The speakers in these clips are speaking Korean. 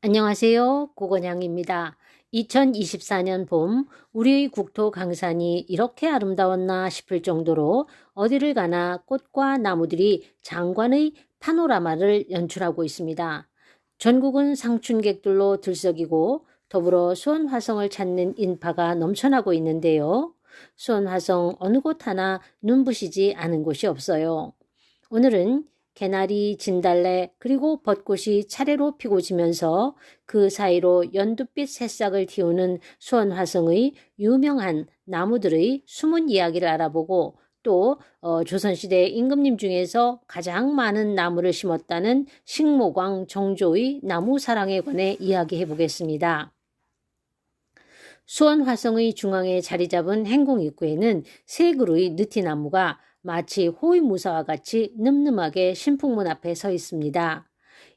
안녕하세요. 고건양입니다. 2024년 봄 우리의 국토 강산이 이렇게 아름다웠나 싶을 정도로 어디를 가나 꽃과 나무들이 장관의 파노라마를 연출하고 있습니다. 전국은 상춘객들로 들썩이고 더불어 수원화성을 찾는 인파가 넘쳐나고 있는데요. 수원화성 어느 곳 하나 눈부시지 않은 곳이 없어요. 오늘은 개나리, 진달래, 그리고 벚꽃이 차례로 피고 지면서 그 사이로 연두빛 새싹을 틔우는 수원화성의 유명한 나무들의 숨은 이야기를 알아보고 또 어, 조선시대 임금님 중에서 가장 많은 나무를 심었다는 식모광 정조의 나무 사랑에 관해 이야기해 보겠습니다. 수원 화성의 중앙에 자리 잡은 행궁 입구에는 세 그루의 느티나무가 마치 호위무사와 같이 늠름하게 신풍문 앞에 서 있습니다.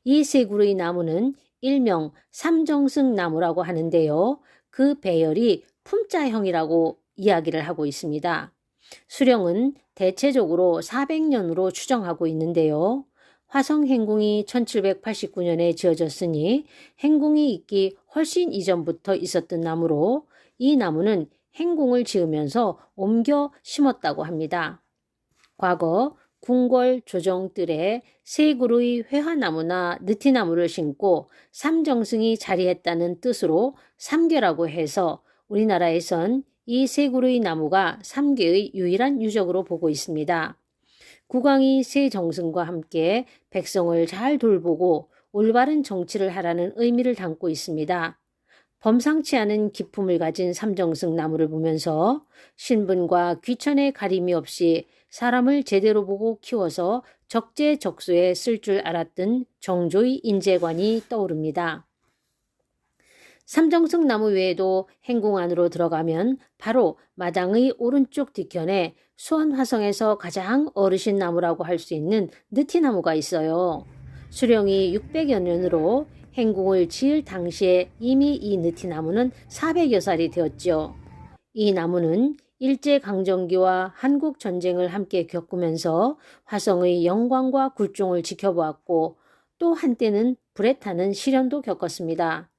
이세 그루의 나무는 일명 삼정승 나무라고 하는데요. 그 배열이 품자형이라고 이야기를 하고 있습니다. 수령은 대체적으로 400년으로 추정하고 있는데요. 화성 행궁이 1789년에 지어졌으니 행궁이 있기 훨씬 이전부터 있었던 나무로 이 나무는 행궁을 지으면서 옮겨 심었다고 합니다. 과거 궁궐 조정들에 세 그루의 회화나무나 느티나무를 심고 삼정승이 자리했다는 뜻으로 삼계라고 해서 우리나라에선 이 세 그루의 나무가 삼계의 유일한 유적으로 보고 있습니다. 국왕이 세 정승과 함께 백성을 잘 돌보고 올바른 정치를 하라는 의미를 담고 있습니다. 범상치 않은 기품을 가진 삼정승 나무를 보면서 신분과 귀천의 가림이 없이 사람을 제대로 보고 키워서 적재적소에 쓸 줄 알았던 정조의 인재관이 떠오릅니다. 삼정승 나무 외에도 행궁 안으로 들어가면 바로 마당의 오른쪽 뒤편에 수원 화성에서 가장 어르신 나무라고 할 수 있는 느티나무가 있어요. 수령이 600여 년으로 행궁을 지을 당시에 이미 이 느티나무는 400여 살이 되었죠. 이 나무는 일제강점기와 한국전쟁을 함께 겪으면서 화성의 영광과 굴종을 지켜보았고 또 한때는 불에 타는 시련도 겪었습니다.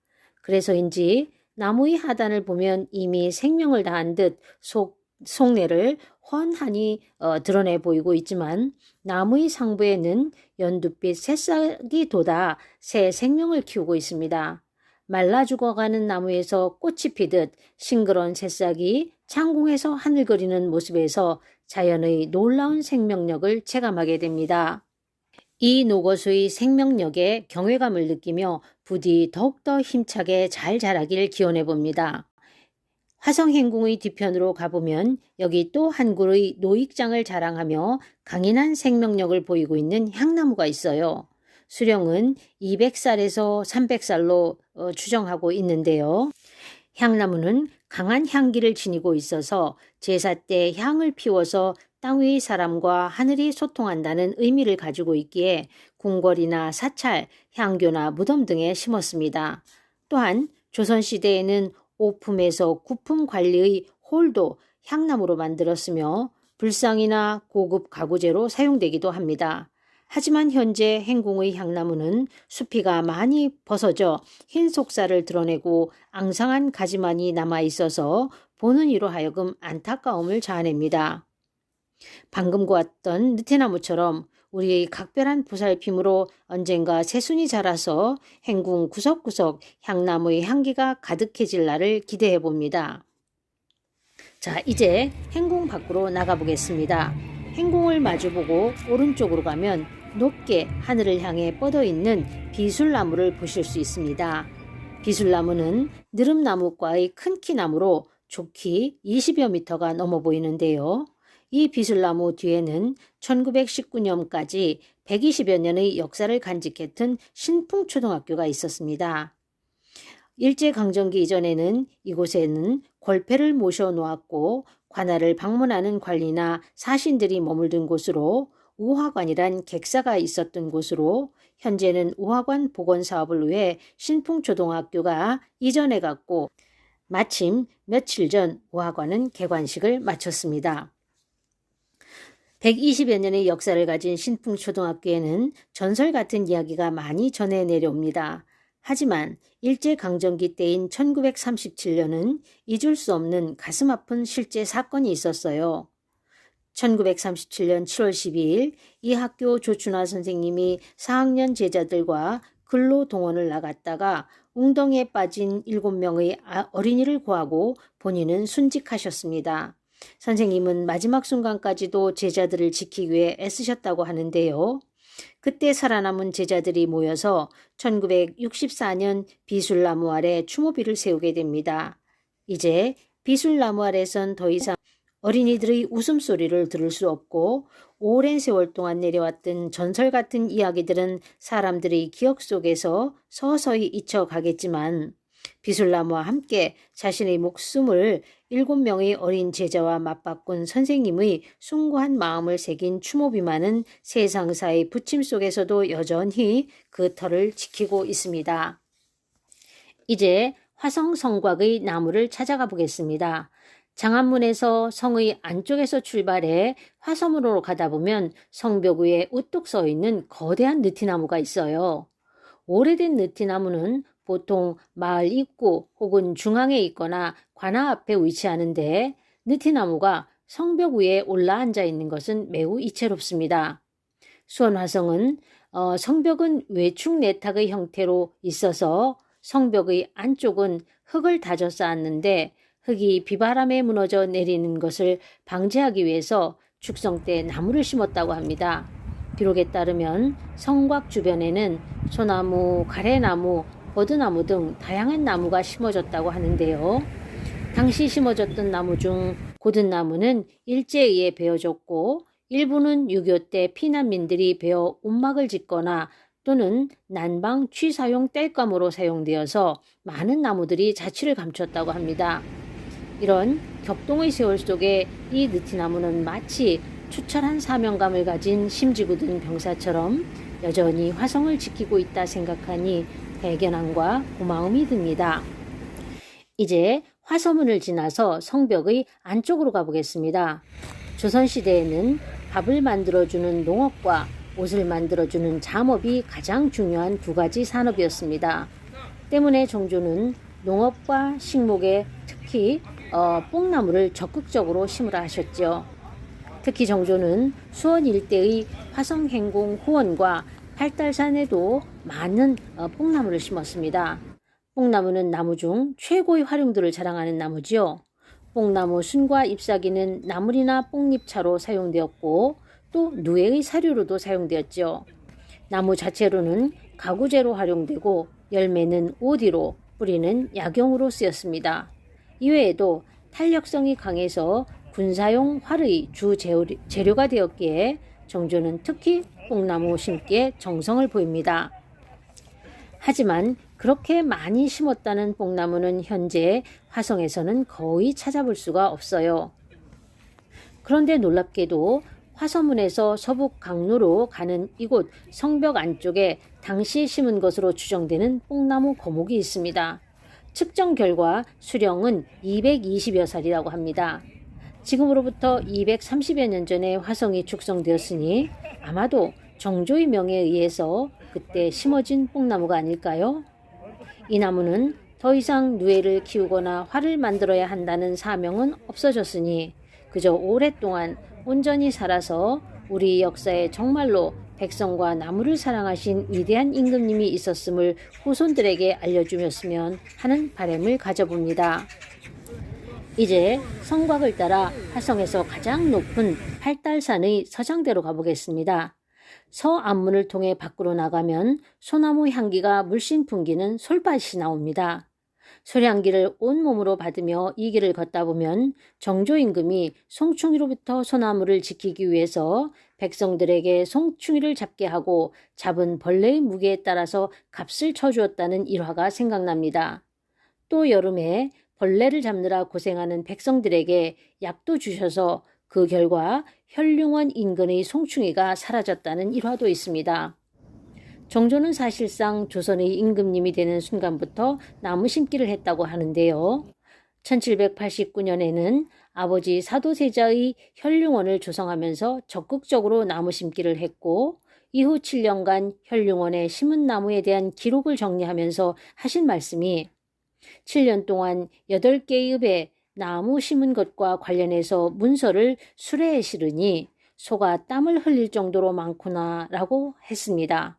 그래서인지 나무의 하단을 보면 이미 생명을 다한 듯 속, 속내를 훤하니 어, 드러내 보이고 있지만 나무의 상부에는 연두빛 새싹이 돋아 새 생명을 키우고 있습니다. 말라 죽어가는 나무에서 꽃이 피듯 싱그러운 새싹이 창공에서 하늘거리는 모습에서 자연의 놀라운 생명력을 체감하게 됩니다. 이 노거수의 생명력에 경외감을 느끼며 부디 더욱더 힘차게 잘 자라길 기원해 봅니다. 화성행궁의 뒤편으로 가보면 여기 또 한 그루의 노익장을 자랑하며 강인한 생명력을 보이고 있는 향나무가 있어요. 수령은 200살에서 300살로 어, 추정하고 있는데요. 향나무는 강한 향기를 지니고 있어서 제사 때 향을 피워서 땅 위의 사람과 하늘이 소통한다는 의미를 가지고 있기에 궁궐이나 사찰, 향교나 무덤 등에 심었습니다. 또한 조선시대에는 오품에서 구품 관리의 홀도 향나무로 만들었으며 불상이나 고급 가구재로 사용되기도 합니다. 하지만 현재 행궁의 향나무는 수피가 많이 벗어져 흰 속살을 드러내고 앙상한 가지만이 남아 있어서 보는 이로 하여금 안타까움을 자아냅니다. 방금 보았던 느티나무처럼 우리의 각별한 보살핌으로 언젠가 새순이 자라서 행궁 구석구석 향나무의 향기가 가득해질 날을 기대해 봅니다. 자, 이제 행궁 밖으로 나가 보겠습니다. 행궁을 마주보고 오른쪽으로 가면 높게 하늘을 향해 뻗어 있는 비술나무를 보실 수 있습니다. 비술나무는 느릅나무과의 큰 키나무로 좋기 20여 미터가 넘어 보이는데요. 이 비술나무 뒤에는 1919년까지 120여 년의 역사를 간직했던 신풍초등학교가 있었습니다. 일제강점기 이전에는 이곳에는 골패를 모셔 놓았고 관할을 방문하는 관리나 사신들이 머물던 곳으로 우화관이란 객사가 있었던 곳으로 현재는 우화관 복원 사업을 위해 신풍초등학교가 이전해 갔고 마침 며칠 전 우화관은 개관식을 마쳤습니다. 120여 년의 역사를 가진 신풍초등학교에는 전설 같은 이야기가 많이 전해 내려옵니다. 하지만 일제강점기 때인 1937년은 잊을 수 없는 가슴 아픈 실제 사건이 있었어요. 1937년 7월 12일 이 학교 조춘화 선생님이 4학년 제자들과 근로 동원을 나갔다가 웅덩이에 빠진 7명의 아, 어린이를 구하고 본인은 순직하셨습니다. 선생님은 마지막 순간까지도 제자들을 지키기 위해 애쓰셨다고 하는데요. 그때 살아남은 제자들이 모여서 1964년 비술나무 아래 추모비를 세우게 됩니다. 이제 비술나무 아래선 더 이상 어린이들의 웃음소리를 들을 수 없고 오랜 세월 동안 내려왔던 전설 같은 이야기들은 사람들의 기억 속에서 서서히 잊혀가겠지만 비술나무와 함께 자신의 목숨을 일곱 명의 어린 제자와 맞바꾼 선생님의 숭고한 마음을 새긴 추모비만은 세상사의 부침 속에서도 여전히 그 터를 지키고 있습니다. 이제 화성 성곽의 나무를 찾아가 보겠습니다. 장안문에서 성의 안쪽에서 출발해 화섬으로 가다 보면 성벽 위에 우뚝 서 있는 거대한 느티나무가 있어요. 오래된 느티나무는 보통 마을 입구 혹은 중앙에 있거나 관아 앞에 위치하는데 느티나무가 성벽 위에 올라앉아 있는 것은 매우 이채롭습니다. 수원화성은 어, 성벽은 외축 내탁의 형태로 있어서 성벽의 안쪽은 흙을 다져 쌓았는데 흙이 비바람에 무너져 내리는 것을 방지하기 위해서 축성 때 나무를 심었다고 합니다. 기록에 따르면 성곽 주변에는 소나무, 가래나무, 버드나무 등 다양한 나무가 심어졌다고 하는데요. 당시 심어졌던 나무 중 고든 나무는 일제에 의해 베어졌고 일부는 6.25 때 피난민들이 베어 움막을 짓거나 또는 난방 취사용 땔감으로 사용되어서 많은 나무들이 자취를 감췄다고 합니다. 이런 격동의 세월 속에 이 느티나무는 마치 추철한 사명감을 가진 심지궂은 병사처럼 여전히 화성을 지키고 있다 생각하니 대견함과 고마움이 듭니다. 이제 화서문을 지나서 성벽의 안쪽으로 가보겠습니다. 조선시대에는 밥을 만들어주는 농업과 옷을 만들어주는 잠업이 가장 중요한 두 가지 산업이었습니다. 때문에 정조는 농업과 식목에 특히 어, 뽕나무를 적극적으로 심으라 하셨죠. 특히 정조는 수원 일대의 화성행궁 후원과 팔달산에도 많은 어, 뽕나무를 심었습니다. 뽕나무는 나무 중 최고의 활용도를 자랑하는 나무지요. 뽕나무 순과 잎사귀는 나물이나 뽕잎차로 사용되었고 또 누에의 사료로도 사용되었죠. 나무 자체로는 가구재로 활용되고 열매는 오디로 뿌리는 약용으로 쓰였습니다. 이외에도 탄력성이 강해서 군사용 활의 주 재료가 되었기에 정조는 특히 뽕나무 심기에 정성을 보입니다. 하지만 그렇게 많이 심었다는 뽕나무는 현재 화성에서는 거의 찾아볼 수가 없어요. 그런데 놀랍게도 화서문에서 서북 강로로 가는 이곳 성벽 안쪽에 당시 심은 것으로 추정되는 뽕나무 거목이 있습니다. 측정 결과 수령은 220여 살이라고 합니다. 지금으로부터 230여 년 전에 화성이 축성되었으니 아마도 정조의 명에 의해서 그때 심어진 뽕나무가 아닐까요? 이 나무는 더 이상 누에를 키우거나 활을 만들어야 한다는 사명은 없어졌으니 그저 오랫동안 온전히 살아서 우리 역사에 정말로 백성과 나무를 사랑하신 위대한 임금님이 있었음을 후손들에게 알려주셨으면 하는 바램을 가져봅니다. 이제 성곽을 따라 화성에서 가장 높은 팔달산의 서장대로 가보겠습니다. 서안문을 통해 밖으로 나가면 소나무 향기가 물씬 풍기는 솔밭이 나옵니다. 소량기를 온몸으로 받으며 이 길을 걷다 보면 정조 임금이 송충이로부터 소나무를 지키기 위해서 백성들에게 송충이를 잡게 하고 잡은 벌레의 무게에 따라서 값을 쳐주었다는 일화가 생각납니다. 또 여름에 벌레를 잡느라 고생하는 백성들에게 약도 주셔서 그 결과 혈룡원 인근의 송충이가 사라졌다는 일화도 있습니다. 정조는 사실상 조선의 임금님이 되는 순간부터 나무 심기를 했다고 하는데요. 1789년에는 아버지 사도세자의 혈룡원을 조성하면서 적극적으로 나무 심기를 했고 이후 7년간 현룡원에 심은 나무에 대한 기록을 정리하면서 하신 말씀이 7년 동안 8개의 읍에 나무 심은 것과 관련해서 문서를 수레에 실으니 소가 땀을 흘릴 정도로 많구나 라고 했습니다.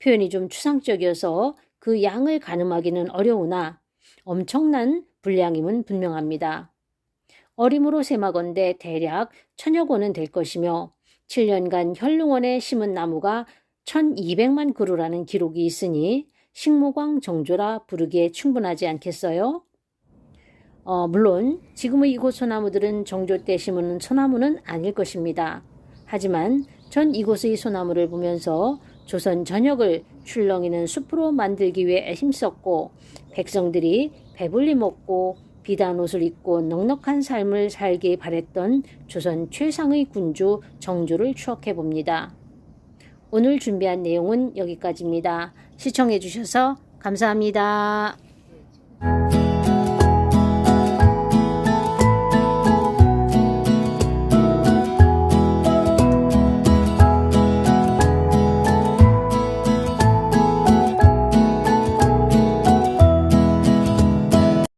표현이 좀 추상적이어서 그 양을 가늠하기는 어려우나 엄청난 분량임은 분명합니다. 어림으로 세마건대 대략 천여 권은 될 것이며 7년간 현릉원에 심은 나무가 1200만 그루라는 기록이 있으니 식무광 정조라 부르기에 충분하지 않겠어요? 어, 물론 지금의 이곳 소나무들은 정조 때 심은 소나무는 아닐 것입니다. 하지만 전 이곳의 소나무를 보면서 조선 전역을 출렁이는 숲으로 만들기 위해 힘썼고 백성들이 배불리 먹고 비단 옷을 입고 넉넉한 삶을 살기 바랬던 조선 최상의 군주 정조를 추억해 봅니다. 오늘 준비한 내용은 여기까지입니다. 시청해 주셔서 감사합니다.